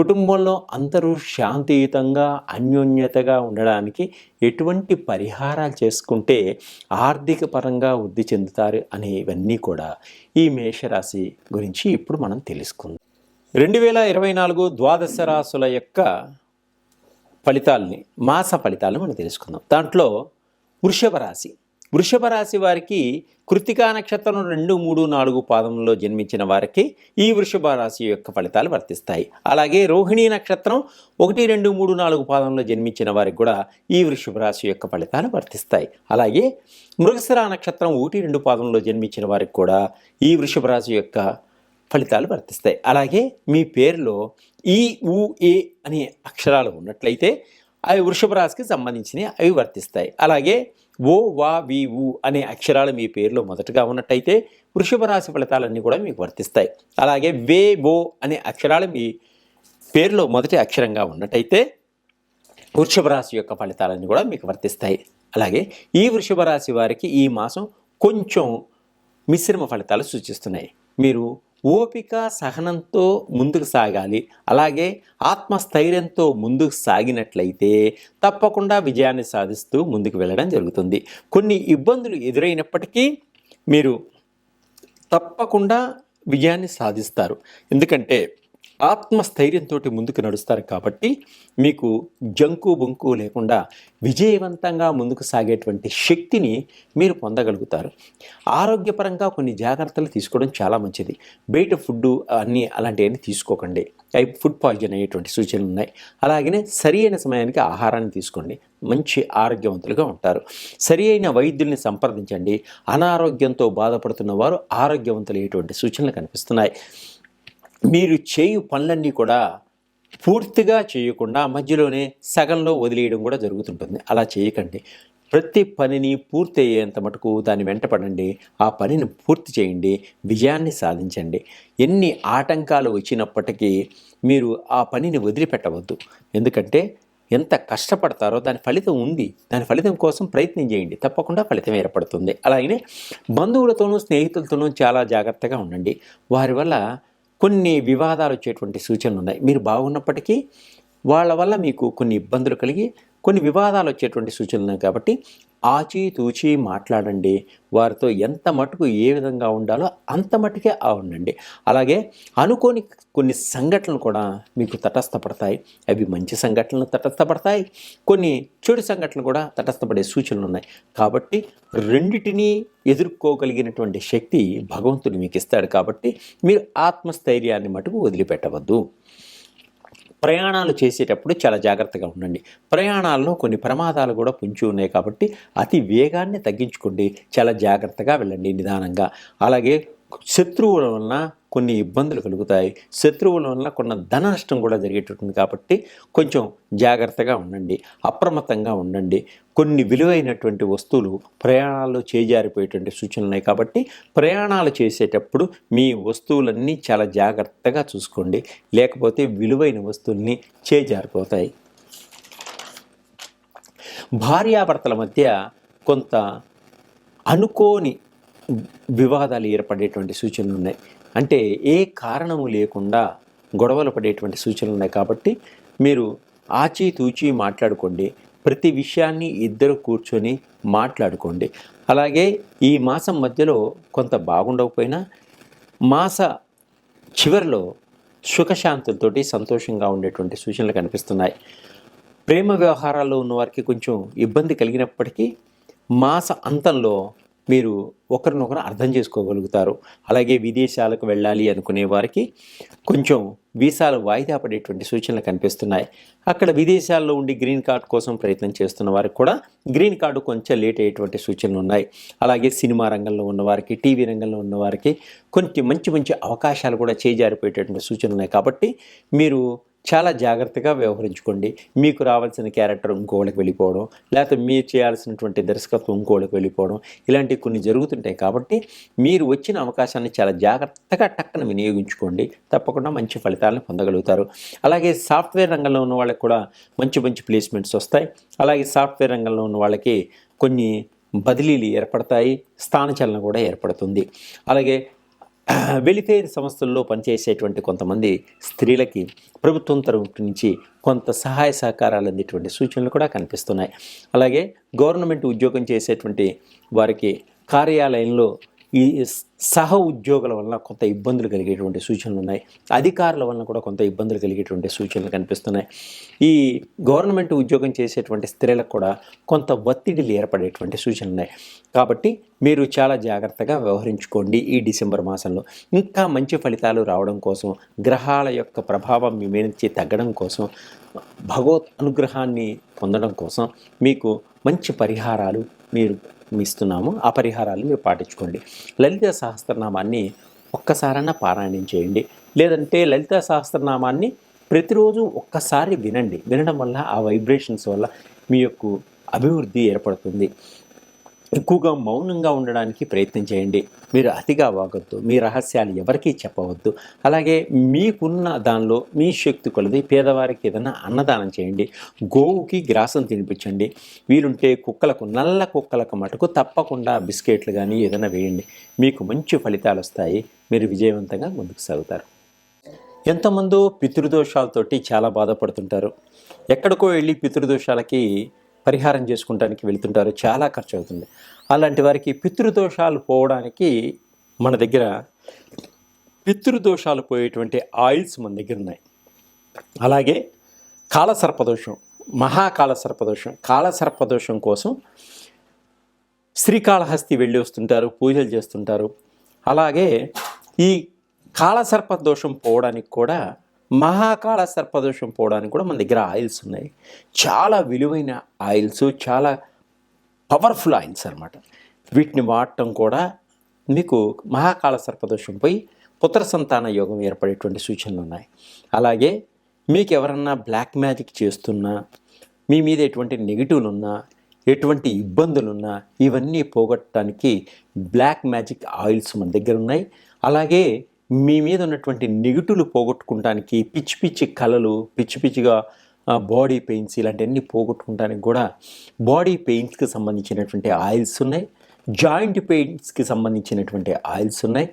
కుటుంబంలో అందరూ శాంతియుతంగా అన్యోన్యతగా ఉండడానికి ఎటువంటి పరిహారాలు చేసుకుంటే ఆర్థిక పరంగా వృద్ధి చెందుతారు అనేవన్నీ కూడా ఈ మేషరాశి గురించి ఇప్పుడు మనం తెలుసుకుందాం. రెండు వేల ఇరవై నాలుగు ద్వాదశ రాశుల యొక్క ఫలితాలని మాస ఫలితాలను మనం తెలుసుకుందాం. దాంట్లో వృషభ రాశి వృషభ రాశి వారికి కృతికా నక్షత్రం రెండు మూడు నాలుగు పాదంలో జన్మించిన వారికి ఈ వృషభ రాశి యొక్క ఫలితాలు వర్తిస్తాయి. అలాగే రోహిణీ నక్షత్రం ఒకటి రెండు మూడు నాలుగు పాదంలో జన్మించిన వారికి కూడా ఈ వృషభ రాశి యొక్క ఫలితాలు వర్తిస్తాయి. అలాగే మృగశిర నక్షత్రం ఒకటి రెండు పాదంలో జన్మించిన వారికి కూడా ఈ వృషభ రాశి యొక్క ఫలితాలు వర్తిస్తాయి. అలాగే మీ పేరులో ఈ ఊ ఏ అనే అక్షరాలు ఉన్నట్లయితే అవి వృషభ రాశికి సంబంధించినవి అవి వర్తిస్తాయి. అలాగే ఓ వా వి ఊ అనే అక్షరాలు మీ పేరులో మొదటగా ఉన్నట్టయితే వృషభ రాశి ఫలితాలన్నీ కూడా మీకు వర్తిస్తాయి. అలాగే వే ఓ అనే అక్షరాలు మీ పేరులో మొదటి అక్షరంగా ఉన్నట్టయితే వృషభ రాశి యొక్క ఫలితాలన్నీ కూడా మీకు వర్తిస్తాయి. అలాగే ఈ వృషభ రాశి వారికి ఈ మాసం కొంచెం మిశ్రమ ఫలితాలు సూచిస్తున్నాయి. మీరు ఓపిక సహనంతో ముందుకు సాగాలి. అలాగే ఆత్మస్థైర్యంతో ముందుకు సాగినట్లయితే తప్పకుండా విజయాన్ని సాధిస్తూ ముందుకు వెళ్ళడం జరుగుతుంది. కొన్ని ఇబ్బందులు ఎదురైనప్పటికీ మీరు తప్పకుండా విజయాన్ని సాధిస్తారు. ఎందుకంటే ఆత్మస్థైర్యంతో ముందుకు నడుస్తారు కాబట్టి మీకు జంకు బొంకు లేకుండా విజయవంతంగా ముందుకు సాగేటువంటి శక్తిని మీరు పొందగలుగుతారు. ఆరోగ్యపరంగా కొన్ని జాగ్రత్తలు తీసుకోవడం చాలా మంచిది. బయట ఫుడ్ అన్నీ అలాంటివన్నీ తీసుకోకండి. అవి ఫుడ్ పాయిజన్ అయ్యేటువంటి సూచనలు ఉన్నాయి. అలాగనే సరి అయిన సమయానికి ఆహారాన్ని తీసుకోండి. మంచి ఆరోగ్యవంతులుగా ఉంటారు. సరి అయిన వైద్యుల్ని సంప్రదించండి. అనారోగ్యంతో బాధపడుతున్న వారు ఆరోగ్యవంతులయ్యేటువంటి సూచనలు కనిపిస్తున్నాయి. మీరు చేయు పనులన్నీ కూడా పూర్తిగా చేయకుండా మధ్యలోనే సగంలో వదిలేయడం కూడా జరుగుతుంటుంది. అలా చేయకండి. ప్రతి పనిని పూర్తి అయ్యేంత మటుకు దాన్ని వెంటపడండి. ఆ పనిని పూర్తి చేయండి. విజయాన్ని సాధించండి. ఎన్ని ఆటంకాలు వచ్చినప్పటికీ మీరు ఆ పనిని వదిలిపెట్టవద్దు. ఎందుకంటే ఎంత కష్టపడతారో దాని ఫలితం ఉంది. దాని ఫలితం కోసం ప్రయత్నం చేయండి. తప్పకుండా ఫలితం ఏర్పడుతుంది. అలాగే బంధువులతోనూ స్నేహితులతోనూ చాలా జాగ్రత్తగా ఉండండి. వారి వల్ల కొన్ని వివాదాలు వచ్చేటువంటి సూచనలు ఉన్నాయి. మీరు బాగున్నప్పటికీ వాళ్ళ వల్ల మీకు కొన్ని ఇబ్బందులు కలిగి కొన్ని వివాదాలు వచ్చేటువంటి సూచనలు ఉన్నాయి కాబట్టి ఆచితూచి మాట్లాడండి. వారితో ఎంత మటుకు ఏ విధంగా ఉండాలో అంత మటుకే ఆ ఉండండి. అలాగే అనుకోని కొన్ని సంఘటనలు కూడా మీకు తటస్థపడతాయి. అవి మంచి సంఘటనలు తటస్థపడతాయి. కొన్ని చెడు సంఘటనలు కూడా తటస్థపడే సూచనలు ఉన్నాయి. కాబట్టి రెండిటినీ ఎదుర్కోగలిగినటువంటి శక్తి భగవంతుడు మీకు ఇస్తాడు కాబట్టి మీరు ఆత్మస్థైర్యాన్ని మటుకు వదిలిపెట్టవద్దు. ప్రయాణాలు చేసేటప్పుడు చాలా జాగ్రత్తగా ఉండండి. ప్రయాణాల్లో కొన్ని ప్రమాదాలు కూడా పుంచి ఉన్నాయి కాబట్టి అతి వేగాన్ని తగ్గించుకోండి చాలా జాగ్రత్తగా వెళ్ళండి నిదానంగా. అలాగే శత్రువుల వలన కొన్ని ఇబ్బందులు కలుగుతాయి. శత్రువుల వలన కొన్ని ధన నష్టం కూడా జరిగేటట్టుంది కాబట్టి కొంచెం జాగ్రత్తగా ఉండండి. అప్రమత్తంగా ఉండండి. కొన్ని విలువైనటువంటి వస్తువులు ప్రయాణాల్లో చేజారిపోయేటువంటి సూచనలు ఉన్నాయి కాబట్టి ప్రయాణాలు చేసేటప్పుడు మీ వస్తువులన్నీ చాలా జాగ్రత్తగా చూసుకోండి. లేకపోతే విలువైన వస్తువుల్ని చేజారిపోతాయి. భార్యాభర్తల మధ్య కొంత అనుకోని వివాదాలు ఏర్పడేటువంటి సూచనలు ఉన్నాయి. అంటే ఏ కారణము లేకుండా గొడవలు పడేటువంటి సూచనలు ఉన్నాయి కాబట్టి మీరు ఆచితూచి మాట్లాడుకోండి. ప్రతి విషయాన్ని ఇద్దరు కూర్చొని మాట్లాడుకోండి. అలాగే ఈ మాసం మధ్యలో కొంత బాగుండకపోయినా మాస చివరిలో సుఖశాంతులతోటి సంతోషంగా ఉండేటువంటి సూచనలు కనిపిస్తున్నాయి. ప్రేమ వ్యవహారాల్లో ఉన్న వారికి కొంచెం ఇబ్బంది కలిగినప్పటికీ మాస అంతంలో మీరు ఒకరినొకరు అర్థం చేసుకోగలుగుతారు. అలాగే విదేశాలకు వెళ్ళాలి అనుకునే వారికి కొంచెం వీసాలు వాయిదా పడేటువంటి సూచనలు కనిపిస్తున్నాయి. అక్కడ విదేశాల్లో ఉండి గ్రీన్ కార్డ్ కోసం ప్రయత్నం చేస్తున్న వారికి కూడా గ్రీన్ కార్డు కొంచెం లేట్ అయ్యేటువంటి సూచనలు ఉన్నాయి. అలాగే సినిమా రంగంలో ఉన్నవారికి టీవీ రంగంలో ఉన్నవారికి కొంచెం మంచి మంచి అవకాశాలు కూడా చేజారిపోయేటటువంటి సూచనలు ఉన్నాయి. కాబట్టి మీరు చాలా జాగ్రత్తగా వ్యవహరించుకోండి. మీకు రావాల్సిన క్యారెక్టర్ ఇంకోళ్ళకి వెళ్ళిపోవడం లేకపోతే మీరు చేయాల్సినటువంటి దర్శకత్వం ఇంకోళ్ళకి వెళ్ళిపోవడం ఇలాంటివి కొన్ని జరుగుతుంటాయి కాబట్టి మీరు వచ్చిన అవకాశాన్ని చాలా జాగ్రత్తగా టక్కన వినియోగించుకోండి. తప్పకుండా మంచి ఫలితాలను పొందగలుగుతారు. అలాగే సాఫ్ట్వేర్ రంగంలో ఉన్న వాళ్ళకి కూడా మంచి మంచి ప్లేస్మెంట్స్ వస్తాయి. అలాగే సాఫ్ట్వేర్ రంగంలో ఉన్న వాళ్ళకి కొన్ని బదిలీలు ఏర్పడతాయి. స్థానచలన కూడా ఏర్పడుతుంది. అలాగే వెలిఫేర్ సంస్థల్లో పనిచేసేటువంటి కొంతమంది స్త్రీలకి ప్రభుత్వం తరపు నుంచి కొంత సహాయ సహకారాలు అందేటువంటి సూచనలు కూడా కనిపిస్తున్నాయి. అలాగే గవర్నమెంట్ ఉద్యోగం చేసేటువంటి వారికి కార్యాలయంలో ఈ సహ ఉద్యోగుల వలన కొంత ఇబ్బందులు కలిగేటువంటి సూచనలు ఉన్నాయి. అధికారుల వలన కూడా కొంత ఇబ్బందులు కలిగేటువంటి సూచనలు కనిపిస్తున్నాయి. ఈ గవర్నమెంట్ ఉద్యోగం చేసేటువంటి స్త్రీలకు కూడా కొంత ఒత్తిడిలు ఏర్పడేటువంటి సూచనలు ఉన్నాయి. కాబట్టి మీరు చాలా జాగ్రత్తగా వ్యవహరించుకోండి ఈ డిసెంబర్ మాసంలో. ఇంకా మంచి ఫలితాలు రావడం కోసం గ్రహాల యొక్క ప్రభావం మీ మీద నుంచి తగ్గడం కోసం భగవత్ అనుగ్రహాన్ని పొందడం కోసం మీకు మంచి పరిహారాలు మీరు ఇస్తున్నాము. ఆ పరిహారాలు మీరు పాటించుకోండి. లలిత సహస్రనామాన్ని ఒక్కసారన్నా పారాయణం చేయండి. లేదంటే లలిత సహస్రనామాన్ని ప్రతిరోజు ఒక్కసారి వినండి. వినడం వల్ల ఆ వైబ్రేషన్స్ వల్ల మీ యొక్క అభివృద్ధి ఏర్పడుతుంది. ఎక్కువగా మౌనంగా ఉండడానికి ప్రయత్నం చేయండి. మీరు అతిగా వాగొద్దు. మీ రహస్యాలు ఎవరికీ చెప్పవద్దు. అలాగే మీకున్న దానిలో మీ శక్తి కొలది పేదవారికి ఏదైనా అన్నదానం చేయండి. గోవుకి గ్రాసం తినిపించండి. వీలుంటే కుక్కలకు నల్ల కుక్కలకు మటుకు తప్పకుండా బిస్కెట్లు కానీ ఏదైనా వేయండి. మీకు మంచి ఫలితాలు వస్తాయి. మీరు విజయవంతంగా ముందుకు సాగుతారు. ఎంతమందో పితృదోషాలతోటి చాలా బాధపడుతుంటారు. ఎక్కడికో వెళ్ళి పితృదోషాలకి పరిహారం చేసుకుంటానికి వెళ్తుంటారు చాలా ఖర్చు అవుతుంది అలాంటి వారికి పితృదోషాలు పోవడానికి మన దగ్గర పితృదోషాలు పోయేటువంటి ఆయిల్స్ మన దగ్గర ఉన్నాయి. అలాగే కాలసర్పదోషం మహాకాల సర్పదోషం కాలసర్పదోషం కోసం శ్రీకాళహస్తి వెళ్ళి వస్తుంటారు పూజలు చేస్తుంటారు. అలాగే ఈ కాలసర్ప దోషం పోవడానికి కూడా మహాకాళ సర్పదోషం పోవడానికి కూడా మన దగ్గర ఆయిల్స్ ఉన్నాయి. చాలా విలువైన ఆయిల్స్ చాలా పవర్ఫుల్ ఆయిల్స్ అనమాట వీటిని వాడటం కూడా మీకు మహాకాళ సర్పదోషం పోయి పుత్ర సంతాన యోగం ఏర్పడేటువంటి సూచనలు ఉన్నాయి. అలాగే మీకు ఎవరన్నా బ్లాక్ మ్యాజిక్ చేస్తున్నా మీ మీద ఎటువంటి నెగిటివ్లు ఉన్నా ఎటువంటి ఇబ్బందులున్నా ఇవన్నీ పోగొట్టడానికి బ్లాక్ మ్యాజిక్ ఆయిల్స్ మన దగ్గర ఉన్నాయి. అలాగే మీ మీద ఉన్నటువంటి నెగిటివ్లు పోగొట్టుకుంటానికి పిచ్చి పిచ్చి కళలు పిచ్చి పిచ్చిగా బాడీ పెయిన్స్ ఇలాంటివన్నీ పోగొట్టుకుంటానికి కూడా బాడీ పెయిన్స్కి సంబంధించినటువంటి ఆయిల్స్ ఉన్నాయి. జాయింట్ పెయిన్స్కి సంబంధించినటువంటి ఆయిల్స్ ఉన్నాయి.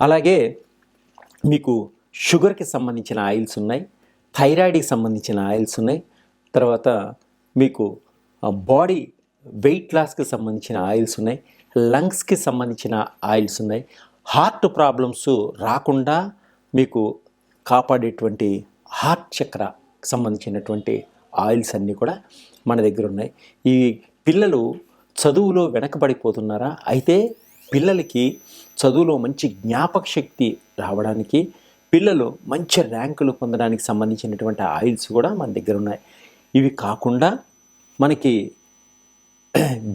అలాగే మీకు షుగర్కి సంబంధించిన ఆయిల్స్ ఉన్నాయి. థైరాయిడ్కి సంబంధించిన ఆయిల్స్ ఉన్నాయి. తర్వాత మీకు బాడీ వెయిట్ లాస్కి సంబంధించిన ఆయిల్స్ ఉన్నాయి. లంగ్స్కి సంబంధించిన ఆయిల్స్ ఉన్నాయి. హార్ట్ ప్రాబ్లమ్స్ రాకుండా మీకు కాపాడేటువంటి హార్ట్ చక్ర సంబంధించినటువంటి ఆయిల్స్ అన్నీ కూడా మన దగ్గర ఉన్నాయి. ఈ పిల్లలు చదువులో వెనకబడిపోతున్నారా? అయితే పిల్లలకి చదువులో మంచి జ్ఞాపక శక్తి రావడానికి పిల్లలు మంచి ర్యాంకులు పొందడానికి సంబంధించినటువంటి ఆయిల్స్ కూడా మన దగ్గర ఉన్నాయి. ఇవి కాకుండా మనకి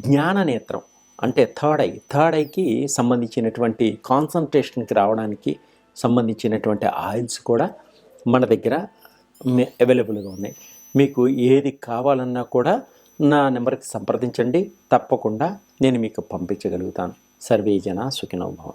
జ్ఞాన నేత్రం అంటే థర్డ్ ఐ థర్డ్ ఐకి సంబంధించినటువంటి కాన్సన్ట్రేషన్కి రావడానికి సంబంధించినటువంటి ఆయిల్స్ కూడా మన దగ్గర అవైలబుల్గా ఉన్నాయి. మీకు ఏది కావాలన్నా కూడా నా నెంబర్కి సంప్రదించండి. తప్పకుండా నేను మీకు పంపించగలుగుతాను. సర్వే జన సుఖినోభవం